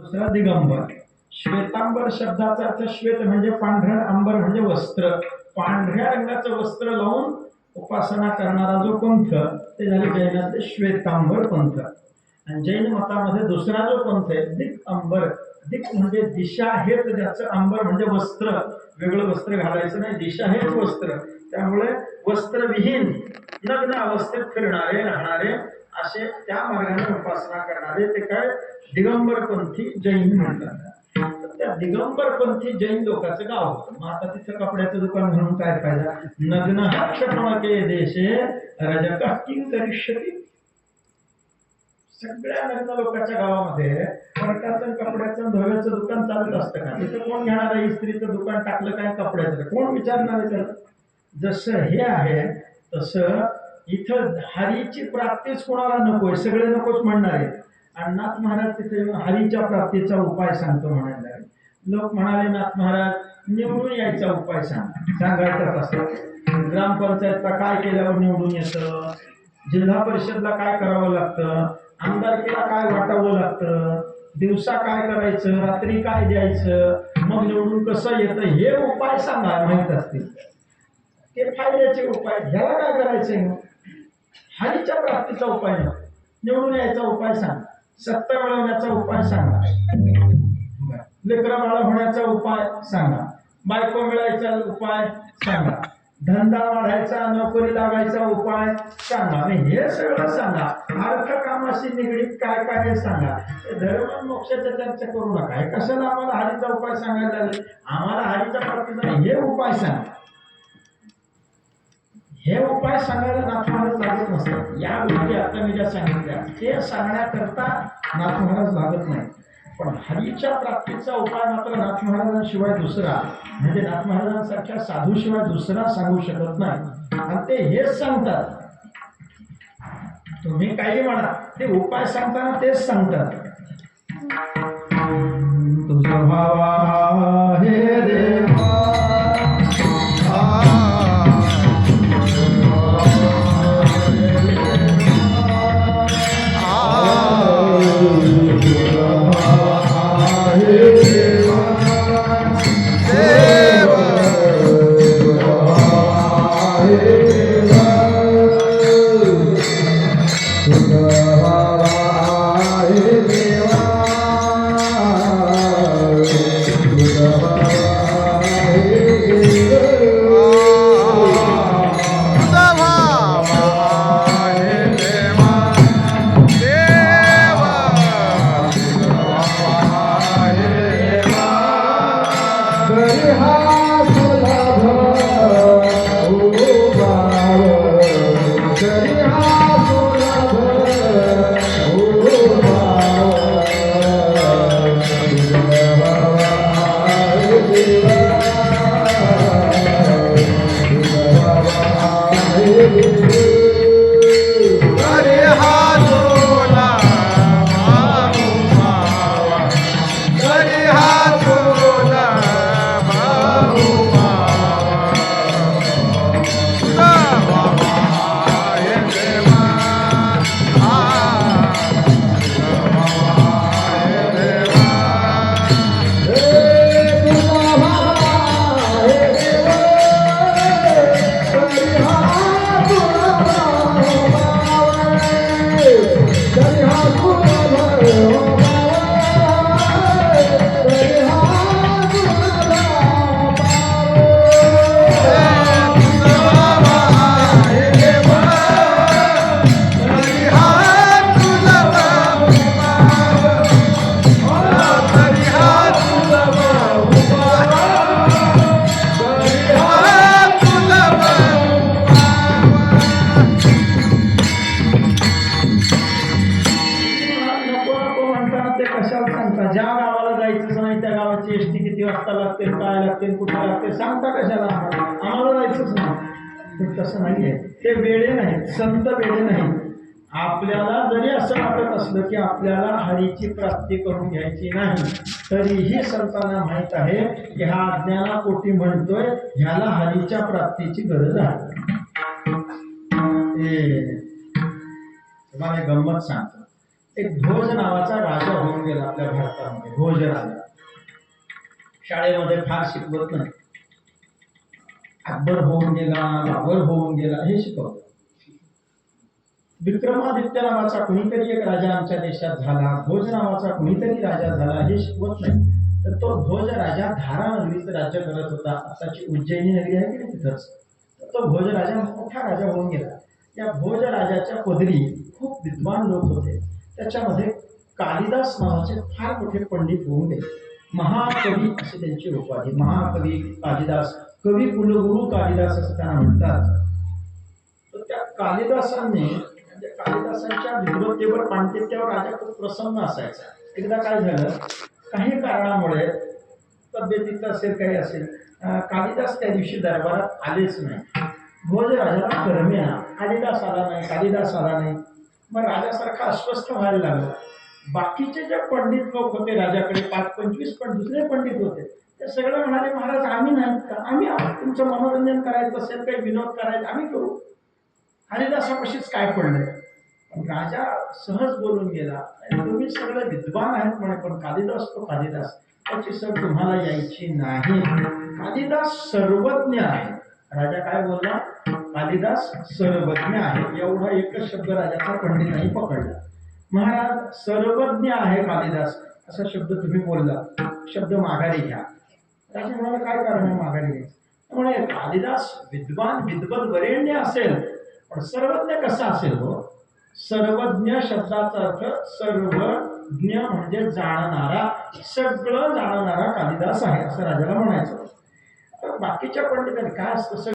दुसरा दिगंबर. श्वेतांबर शब्दाचा अर्थ श्वेत म्हणजे पांढरण अंबर म्हणजे वस्त्र. पांढऱ्या रंगाचं वस्त्र लावून उपासना करणारा जो पंथ ते झाले जैनाचे श्वेतांबर पंथ. आणि जैन मतामध्ये दुसरा जो पंथ आहे दिक अंबर. दिक म्हणजे दिशा हेच ज्याचं अंबर म्हणजे वस्त्र. वेगळं वस्त्र घालायचं नाही दिशा हेच वस्त्र. त्यामुळे वस्त्रविहीन नग्न अवस्थेत फिरणारे राहणारे असे त्या मार्गाने उपासना करणारे ते काय? दिगंबरपंथी जैन म्हणतात. त्या दिगंबरपंथी जैन लोकांचं गाव होतं. मग आता तिथं कपड्याचं दुकान म्हणून काय फायदा? नग्न क्षपणके देशे रजक किंग करिष्यती. सगळ्या नग्न लोकांच्या गावामध्ये फरकाचं कपड्याचं धव्याचं दुकान चालत असतं का? तिथं कोण घेणार आहे? इस्त्रीचं दुकान टाकलं काय? कपड्याचं. कोण विचारणार आहे त्याला? जसं हे आहे तसं इथं हरीची प्राप्तीच कोणाला नकोय सगळे नकोच म्हणणार आहे आणि नाथ महाराज तिथे येऊन हरीच्या प्राप्तीचा उपाय सांगतो म्हणायला लागले. लोक म्हणाले नाथ महाराज निवडून यायचा उपाय सांग. सांगायचा तसं. ग्रामपंचायतला काय केल्यावर निवडून येतं? जिल्हा परिषदला काय करावं लागतं? आमदारकीला काय वाटावं लागतं? दिवसा काय करायचं? रात्री काय द्यायचं? मग निवडून कसं येतं? हे उपाय सांगा माहीत असतील. ते फायद्याचे उपाय. ह्याला काय करायचंय मग? हानीच्या प्राप्तीचा उपाय नाही निवडून यायचा उपाय सांगा. सत्ता मिळवण्याचा उपाय सांगा. लेकरा बाळा होण्याचा उपाय सांगा. बायको मिळायचा उपाय सांगा. धंदा वाढायचा नोकरी लागायचा उपाय सांगा. आणि हे सगळं सांगा. अर्थ कामाशी निगडीत काय काय हे सांगा. हे धर्म मोक्षाच्या चर्चा करू नका. हे कशाला आम्हाला हरीचा उपाय सांगायला आम्हाला हरीच्या प्राप्तीचा नाही, हे उपाय सांगा. हे उपाय सांगायला नाथ महाराज लागत नसतात. या गोष्टी आता मी ज्या सांगितल्या ते सांगण्याकरता नाथ महाराज लागत नाही पण हरीच्या प्राप्तीचा उपाय मात्र नाथ महाराजांशिवाय दुसरा म्हणजे नाथ महाराजांसारख्या साधूशिवाय दुसरा सांगू शकत नाही. आणि ते हेच सांगतात. तुम्ही काही म्हणा ते उपाय सांगताना तेच सांगतात. तुझा भावा हे देवा नको गावाला जायचं नाही त्या गावाची एसटी किती वाजता लागते काय लागते कुठे लागते सांगता कशाला? आम्हाला जायचंच नाही. पण तसं नाहीये ते वेळे नाही संत वेळे नाही. आपल्याला जरी असं वाटत असलं की आपल्याला हरीची प्राप्ती करून घ्यायची नाही तरीही संतांना माहीत आहे की हा अज्ञाना कोटी म्हणतोय ह्याला हरीच्या प्राप्तीची गरज आहे. तुम्हाला गंमत सांगतो. एक भोज नावाचा राजा होऊन गेला आपल्या भारतामध्ये भोज राजा शाळेमध्ये फार शिकवत नाही. अकबर होऊन गेला बाबर होऊन गेला हे शिकवलं विक्रमादित्य नावाचा कुणीतरी एक राजा आमच्या देशात झाला भोज नावाचा कुणीतरी राजा झाला हे शिकवत नाही. तर तो भोज राजा धारा नगरीच राज्य करत होता. आताची उज्जैनी नगरी आहे की नाही तिथंच? तर तो भोज राजा मोठा राजा होऊन गेला. या भोज राजाच्या पदरी खूप विद्वान लोक होते. त्याच्यामध्ये कालिदास नावाचे फार मोठे पंडित होऊन गेले. महाकवी अशी त्यांची उपाधी महाकवी कालिदास कवी कुलगुरू कालिदास असं त्यांना म्हणतात. तर त्या कालिदासांनी म्हणजे कालिदासांच्या विद्वत्तेवर पांडित्यावर राजा खूप प्रसन्न असायचा. एकदा काय झालं? काही कारणामुळे तब्येतीचं असेल काही असेल कालिदास त्या दिवशी दरबारात आलेच नाही. भोज राजाला करमे कालिदास आला नाही कालिदास आला नाही. मग राजासारखा अस्वस्थ व्हायला लागला. बाकीचे जे पंडित लोक होते राजाकडे पाच पंचवीस पण दुसरे पंडित होते ते सगळे म्हणाले महाराज आम्ही नाही का आम्ही तुमचं मनोरंजन करायचं असेल काही विनोद करायचा आम्ही करू. कालिदासापाशीच काय पडलंय राजा सहज बोलून गेला तुम्ही सगळे विद्वान आहेत म्हणे पण कालिदास तो कालिदास त्याची सर तुम्हाला यायची नाही. कालिदास सर्वज्ञ आहे. राजा काय बोलला? कालिदास सर्वज्ञ आहे. एवढा एकच शब्द राजाचा पंडितांनी पकडला. महाराज सर्वज्ञ आहे कालिदास. असा शब्द तुम्ही बोलला. शब्द माघारी घ्या. राजा म्हणाला काय कारण आहे माघारी घ्यायचं? त्यामुळे कालिदास विद्वान विद्वत वरेण्य असेल. पण सर्वज्ञ कसा असेल हो? सर्वज्ञ शब्दाचा अर्थ सर्वज्ञ म्हणजे जाणणारा सगळं जाणणारा कालिदास आहे. असं राजाला म्हणायचं. तर बाकीच्या पंडितांनी काय असतं?